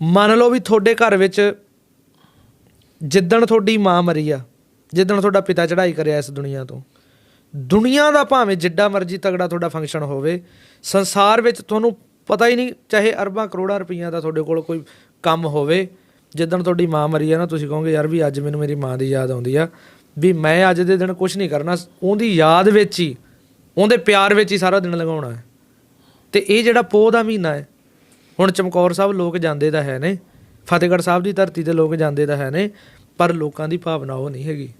ਮੰਨ ਲਓ ਵੀ ਤੁਹਾਡੇ ਘਰ ਵਿੱਚ ਜਿੱਦਣ ਤੁਹਾਡੀ ਮਾਂ ਮਰੀ ਆ, ਜਿੱਦਣ ਤੁਹਾਡਾ ਪਿਤਾ ਚੜ੍ਹਾਈ ਕਰਿਆ ਇਸ ਦੁਨੀਆ ਤੋਂ, ਦੁਨੀਆ ਦਾ ਭਾਵੇਂ ਜਿੱਡਾ ਮਰਜ਼ੀ ਤਗੜਾ ਤੁਹਾਡਾ ਫੰਕਸ਼ਨ ਹੋਵੇ, ਸੰਸਾਰ ਵਿੱਚ ਤੁਹਾਨੂੰ ਪਤਾ ਹੀ ਨਹੀਂ ਚਾਹੇ ਅਰਬਾਂ ਕਰੋੜਾਂ ਰੁਪਈਆ ਦਾ ਤੁਹਾਡੇ ਕੋਲ ਕੋਈ ਕੰਮ ਹੋਵੇ, ਜਿੱਦਣ ਤੁਹਾਡੀ ਮਾਂ ਮਰੀ ਆ ਨਾ, ਤੁਸੀਂ ਕਹੋਗੇ, ਯਾਰ ਵੀ ਅੱਜ ਮੈਨੂੰ ਮੇਰੀ ਮਾਂ ਦੀ ਯਾਦ ਆਉਂਦੀ ਆ, ਵੀ ਮੈਂ ਅੱਜ ਦੇ ਦਿਨ ਕੁਝ ਨਹੀਂ ਕਰਨਾ, ਉਹਦੀ ਯਾਦ ਵਿੱਚ ਹੀ, ਉਹਦੇ ਪਿਆਰ ਵਿੱਚ ਹੀ ਸਾਰਾ ਦਿਨ ਲਗਾਉਣਾ ਹੈ। ਤੇ ਇਹ ਜਿਹੜਾ ਪੋਹ ਦਾ ਮਹੀਨਾ ਹੈ ਹੁਣ ਚਮਕੌਰ ਸਾਹਿਬ ਲੋਕ ਜਾਂਦੇ ਤਾਂ ਹੈ ਨੇ, ਫਤਿਹਗੜ੍ਹ ਸਾਹਿਬ ਦੀ ਧਰਤੀ ਤੇ ਲੋਕ ਜਾਂਦੇ ਤਾਂ ਹੈ ਨੇ, ਪਰ ਲੋਕਾਂ ਦੀ ਭਾਵਨਾ ਉਹ ਨਹੀਂ ਹੈਗੀ।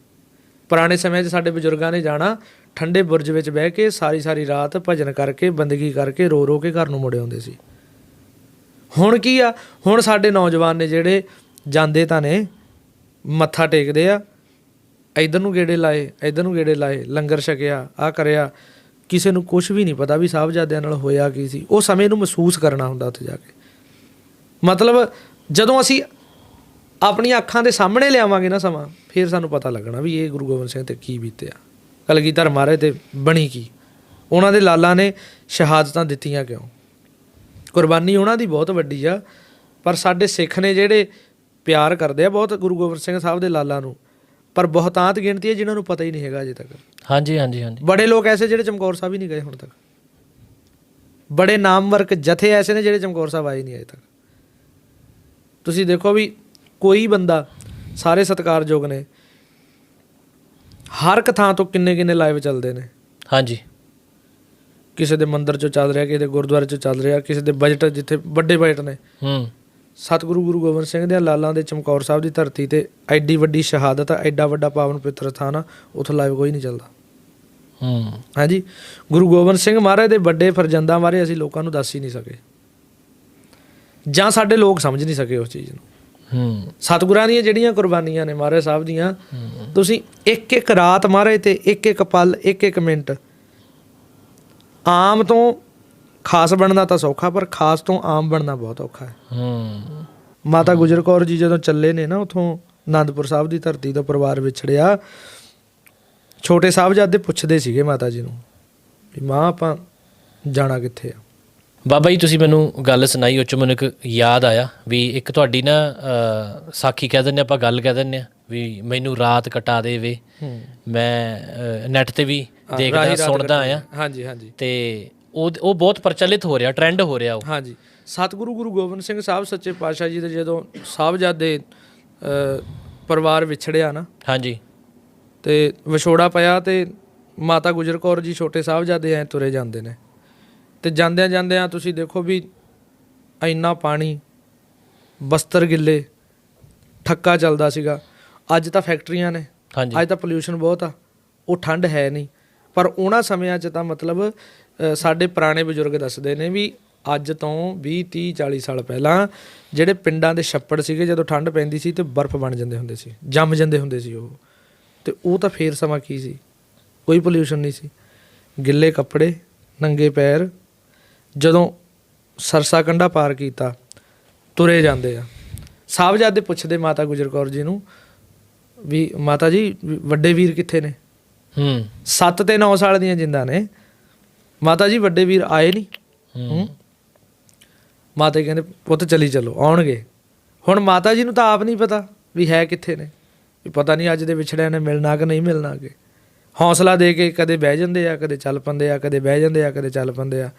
ਪੁਰਾਣੇ ਸਮੇਂ 'ਚ ਸਾਡੇ ਬਜ਼ੁਰਗਾਂ ਨੇ ਜਾਣਾ, ਠੰਡੇ ਬੁਰਜ ਵਿੱਚ ਬਹਿ ਕੇ ਸਾਰੀ ਸਾਰੀ ਰਾਤ ਭਜਨ ਕਰਕੇ, ਬੰਦਗੀ ਕਰਕੇ ਰੋ ਰੋ ਕੇ ਘਰ ਨੂੰ ਮੁੜੇ ਆਉਂਦੇ ਸੀ। ਹੁਣ ਕੀ ਆ? ਹੁਣ ਸਾਡੇ ਨੌਜਵਾਨ ਨੇ ਜਿਹੜੇ ਜਾਂਦੇ ਤਾਂ ਨੇ, ਮੱਥਾ ਟੇਕਦੇ ਆ, ਇਧਰ ਨੂੰ ਗੇੜੇ ਲਾਏ, ਇਧਰ ਨੂੰ ਗੇੜੇ ਲਾਏ, ਲੰਗਰ ਛਕਿਆ ਆ ਕਰਿਆ, ਕਿਸੇ ਨੂੰ ਕੁਝ ਵੀ ਨਹੀਂ ਪਤਾ ਵੀ ਸਾਹਿਬਜ਼ਾਦਿਆਂ ਨਾਲ ਹੋਇਆ ਕੀ ਸੀ। ਉਹ ਸਮੇਂ ਨੂੰ ਮਹਿਸੂਸ ਕਰਨਾ ਹੁੰਦਾ ਉੱਥੇ ਜਾ ਕੇ। ਮਤਲਬ ਜਦੋਂ ਅਸੀਂ ਆਪਣੀਆਂ ਅੱਖਾਂ ਦੇ ਸਾਹਮਣੇ ਲਿਆਵਾਂਗੇ ਨਾ ਸਮਾਂ ਫਿਰ ਸਾਨੂੰ ਪਤਾ ਲੱਗਣਾ ਵੀ ਇਹ ਗੁਰੂ ਗੋਬਿੰਦ ਸਿੰਘ ਤੇ ਕੀ ਬੀਤਿਆ। ਕਲਗੀਧਰ ਮਹਾਰਾਜ ਤੇ ਬਣੀ ਕੀ? ਉਹਨਾਂ ਦੇ ਲਾਲਾਂ ਨੇ ਸ਼ਹਾਦਤਾਂ ਦਿੱਤੀਆਂ ਕਿਉਂ? ਕੁਰਬਾਨੀ ਉਹਨਾਂ ਦੀ ਬਹੁਤ ਵੱਡੀ ਆ ਪਰ ਸਾਡੇ ਸਿੱਖ ਨੇ ਜਿਹੜੇ ਪਿਆਰ ਕਰਦੇ ਆ ਬਹੁਤ ਗੁਰੂ ਗੋਬਿੰਦ ਸਿੰਘ ਸਾਹਿਬ ਦੇ ਲਾਲਾਂ ਨੂੰ ਪਰ ਬਹੁਤਾਂਤ ਗਿਣਤੀ ਹੈ ਜਿਨ੍ਹਾਂ ਨੂੰ ਪਤਾ ਹੀ ਨਹੀਂ ਹੈਗਾ ਅਜੇ ਤੱਕ। ਹਾਂਜੀ ਹਾਂਜੀ ਹਾਂਜੀ। ਬੜੇ ਲੋਕ ਐਸੇ ਜਿਹੜੇ ਚਮਕੌਰ ਸਾਹਿਬ ਹੀ ਨਹੀਂ ਗਏ ਹੁਣ ਤੱਕ। ਬੜੇ ਨਾਮਵਰਕ ਜਥੇ ਐਸੇ ਨੇ ਜਿਹੜੇ ਚਮਕੌਰ ਸਾਹਿਬ ਆਏ ਨਹੀਂ ਅਜੇ ਤੱਕ। ਤੁਸੀਂ ਦੇਖੋ ਵੀ ਕੋਈ ਬੰਦਾ ਸਾਰੇ ਸਤਿਕਾਰਯੋਗ ਨੇ। ਹਰ ਇੱਕ ਥਾਂ ਤੋਂ ਕਿੰਨੇ ਕਿੰਨੇ ਲਾਈਵ ਚੱਲਦੇ ਨੇ। ਹਾਂਜੀ। ਕਿਸੇ ਦੇ ਮੰਦਿਰ ਚੋਂ ਚੱਲ ਰਿਹਾ ਕਿਸੇ ਦੇ ਗੁਰਦੁਆਰੇ ਚੋਂ ਚੱਲ ਰਿਹਾ ਕਿਸੇ ਦੇ ਬਜਟ ਜਿੱਥੇ ਵੱਡੇ ਬਜਟ ਨੇ। ਹੂੰ। ਸਤਿਗੁਰੂ ਗੁਰੂ ਗੋਬਿੰਦ ਸਿੰਘ ਦੇ ਲਾਲਾਂ ਦੇ ਚਮਕੌਰ ਸਾਹਿਬ ਦੀ ਧਰਤੀ ਤੇ ਐਡੀ ਵੱਡੀ ਸ਼ਹਾਦਤ ਆ ਐਡਾ ਵੱਡਾ ਪਾਵਨ ਪਵਿੱਤਰ ਸਥਾਨ ਆ ਉੱਥੇ ਲਾਈਵ ਕੋਈ ਨਹੀਂ ਚੱਲਦਾ। ਹੂੰ। ਹਾਂਜੀ। ਗੁਰੂ ਗੋਬਿੰਦ ਸਿੰਘ ਮਹਾਰਾਜ ਦੇ ਵੱਡੇ ਫਰਜ਼ੰਦਾਂ ਬਾਰੇ ਅਸੀਂ ਲੋਕਾਂ ਨੂੰ ਦੱਸ ਹੀ ਨਹੀਂ ਸਕੇ। ਜਾਂ ਸਾਡੇ ਲੋਕ ਸਮਝ ਨਹੀਂ ਸਕੇ ਉਸ ਚੀਜ਼ ਨੂੰ। ਹੂੰ। ਸਤਿਗੁਰਾਂ ਦੀਆਂ ਜਿਹੜੀਆਂ ਕੁਰਬਾਨੀਆਂ ਨੇ ਮਹਾਰਾਜ ਸਾਹਿਬ ਦੀਆਂ ਤੁਸੀਂ ਇੱਕ ਇੱਕ ਰਾਤ ਮਹਾਰਾਜ ਤੇ ਇੱਕ ਇੱਕ ਪਲ ਇੱਕ ਇੱਕ ਮਿੰਟ। ਆਮ ਤੋਂ ਖਾਸ ਬਣਨਾ ਤਾਂ ਸੌਖਾ ਪਰ ਖਾਸ ਤੋਂ ਆਮ ਬਣਨਾ ਬਹੁਤ ਔਖਾ ਹੈ। ਹੂੰ। ਮਾਤਾ ਗੁਜਰ ਕੌਰ ਜੀ ਜਦੋਂ ਚੱਲੇ ਨੇ ਨਾ ਉਥੋਂ ਆਨੰਦਪੁਰ ਸਾਹਿਬ ਦੀ ਧਰਤੀ ਤੋਂ ਪਰਿਵਾਰ ਵਿਛੜਿਆ ਛੋਟੇ ਸਾਹਿਬਜ਼ਾਦੇ ਪੁੱਛਦੇ ਸੀਗੇ ਮਾਤਾ ਜੀ ਨੂੰ ਵੀ ਮਾਂ ਆਪਾਂ ਜਾਣਾ ਕਿੱਥੇ ਆ? ਬਾਬਾ ਜੀ ਤੁਸੀਂ ਮੈਨੂੰ ਗੱਲ ਸੁਣਾਈ ਉਹ ਚ ਮੈਨੂੰ ਇੱਕ ਯਾਦ ਆਇਆ ਵੀ ਇੱਕ ਤੁਹਾਡੀ ਨਾ ਸਾਖੀ ਕਹਿ ਦਿੰਦੇ ਆਪਾਂ ਗੱਲ ਕਹਿ ਦਿੰਦੇ ਆ ਵੀ ਮੈਨੂੰ ਰਾਤ ਕਟਾ ਦੇਵੇ। ਮੈਂ ਨੈਟ ਤੇ ਵੀ ਦੇਖਦਾ ਸੁਣਦਾ ਆ ਹਾਂਜੀ ਹਾਂਜੀ। ਤੇ ਉਹ ਉਹ ਬਹੁਤ ਪ੍ਰਚਲਿਤ ਹੋ ਰਿਹਾ ਟ੍ਰੈਂਡ ਹੋ ਰਿਹਾ ਉਹ। ਹਾਂਜੀ। ਸਤਿਗੁਰੂ ਗੁਰੂ ਗੋਬਿੰਦ ਸਿੰਘ ਸਾਹਿਬ ਸੱਚੇ ਪਾਤਸ਼ਾਹ ਜੀ ਦੇ ਜਦੋਂ ਸਾਹਿਬਜ਼ਾਦੇ ਪਰਿਵਾਰ ਵਿਛੜਿਆ ਨਾ। ਹਾਂਜੀ। ਤੇ ਵਿਛੋੜਾ ਪਿਆ ਤੇ ਮਾਤਾ ਗੁਜਰ ਕੌਰ ਜੀ ਛੋਟੇ ਸਾਹਿਬਜ਼ਾਦੇ ਐ ਤੁਰੇ ਜਾਂਦੇ ਨੇ। ਤੇ ਜਾਂਦਿਆਂ ਜਾਂਦਿਆਂ ਤੁਸੀਂ ਦੇਖੋ ਵੀ ਇੰਨਾ ਪਾਣੀ ਬਸਤਰ ਗਿੱਲੇ ਠੱਕਾ ਚੱਲਦਾ ਸੀਗਾ। ਅੱਜ ਤਾਂ ਫੈਕਟਰੀਆਂ ਨੇ ਹਾਂਜੀ। ਅੱਜ ਤਾਂ ਪੋਲਿਊਸ਼ਨ ਬਹੁਤ ਆ ਉਹ ਠੰਡ ਹੈ ਨਹੀਂ। ਪਰ ਉਹਨਾਂ ਸਮਿਆਂ 'ਚ ਤਾਂ ਮਤਲਬ ਸਾਡੇ ਪੁਰਾਣੇ ਬਜ਼ੁਰਗ ਦੱਸਦੇ ਨੇ ਵੀ ਅੱਜ ਤੋਂ 20 30 40 ਸਾਲ ਪਹਿਲਾਂ ਜਿਹੜੇ ਪਿੰਡਾਂ ਦੇ ਛੱਪੜ ਸੀਗੇ ਜਦੋਂ ਠੰਡ ਪੈਂਦੀ ਸੀ ਤੇ ਬਰਫ਼ ਬਣ ਜਾਂਦੇ ਹੁੰਦੇ ਸੀ ਜੰਮ ਜਾਂਦੇ ਹੁੰਦੇ ਸੀ ਉਹ। ਤੇ ਉਹ ਤਾਂ ਫੇਰ ਸਮਾਂ ਕੀ ਸੀ? ਕੋਈ ਪੋਲਿਊਸ਼ਨ ਨਹੀਂ ਸੀ। ਗਿੱਲੇ ਕੱਪੜੇ ਨੰਗੇ ਪੈਰ ਜਦੋਂ ਸਰਸਾ ਕੰਡਾ ਪਾਰ ਕੀਤਾ ਤੁਰੇ ਜਾਂਦੇ ਆ। ਸਾਹਿਬਜ਼ਾਦੇ ਪੁੱਛਦੇ ਮਾਤਾ ਗੁਜਰ ਕੌਰ ਜੀ ਨੂੰ ਵੀ ਮਾਤਾ ਜੀ ਵੱਡੇ ਵੀਰ ਕਿੱਥੇ ਨੇ? ਹੂੰ। 7 ਤੇ 9 ਸਾਲ ਦੀਆਂ ਜਿੰਦਾ ਨੇ। ਮਾਤਾ ਜੀ ਵੱਡੇ ਵੀਰ ਆਏ ਨਹੀਂ ਹੂੰ। ਮਾਤਾ ਕਹਿੰਦੇ ਪੁੱਤ ਚਲੀ ਚਲੋ ਆਉਣਗੇ। ਹੁਣ ਮਾਤਾ ਜੀ ਨੂੰ ਤਾਂ ਆਪ ਨਹੀਂ ਪਤਾ ਵੀ ਹੈ ਕਿੱਥੇ ਨੇ। ਵੀ ਪਤਾ ਨਹੀਂ ਅੱਜ ਦੇ ਵਿਛੜਿਆਂ ਨੇ ਮਿਲਣਾ ਕਿ ਨਹੀਂ ਮਿਲਣਾ ਅੱਗੇ। ਹੌਸਲਾ ਦੇ ਕੇ ਕਦੇ ਬਹਿ ਜਾਂਦੇ ਆ ਕਦੇ ਚੱਲ ਪੰਦੇ ਆ ਕਦੇ ਬਹਿ ਜਾਂਦੇ ਆ ਕਦੇ ਚੱਲ ਪੰਦੇ ਆ।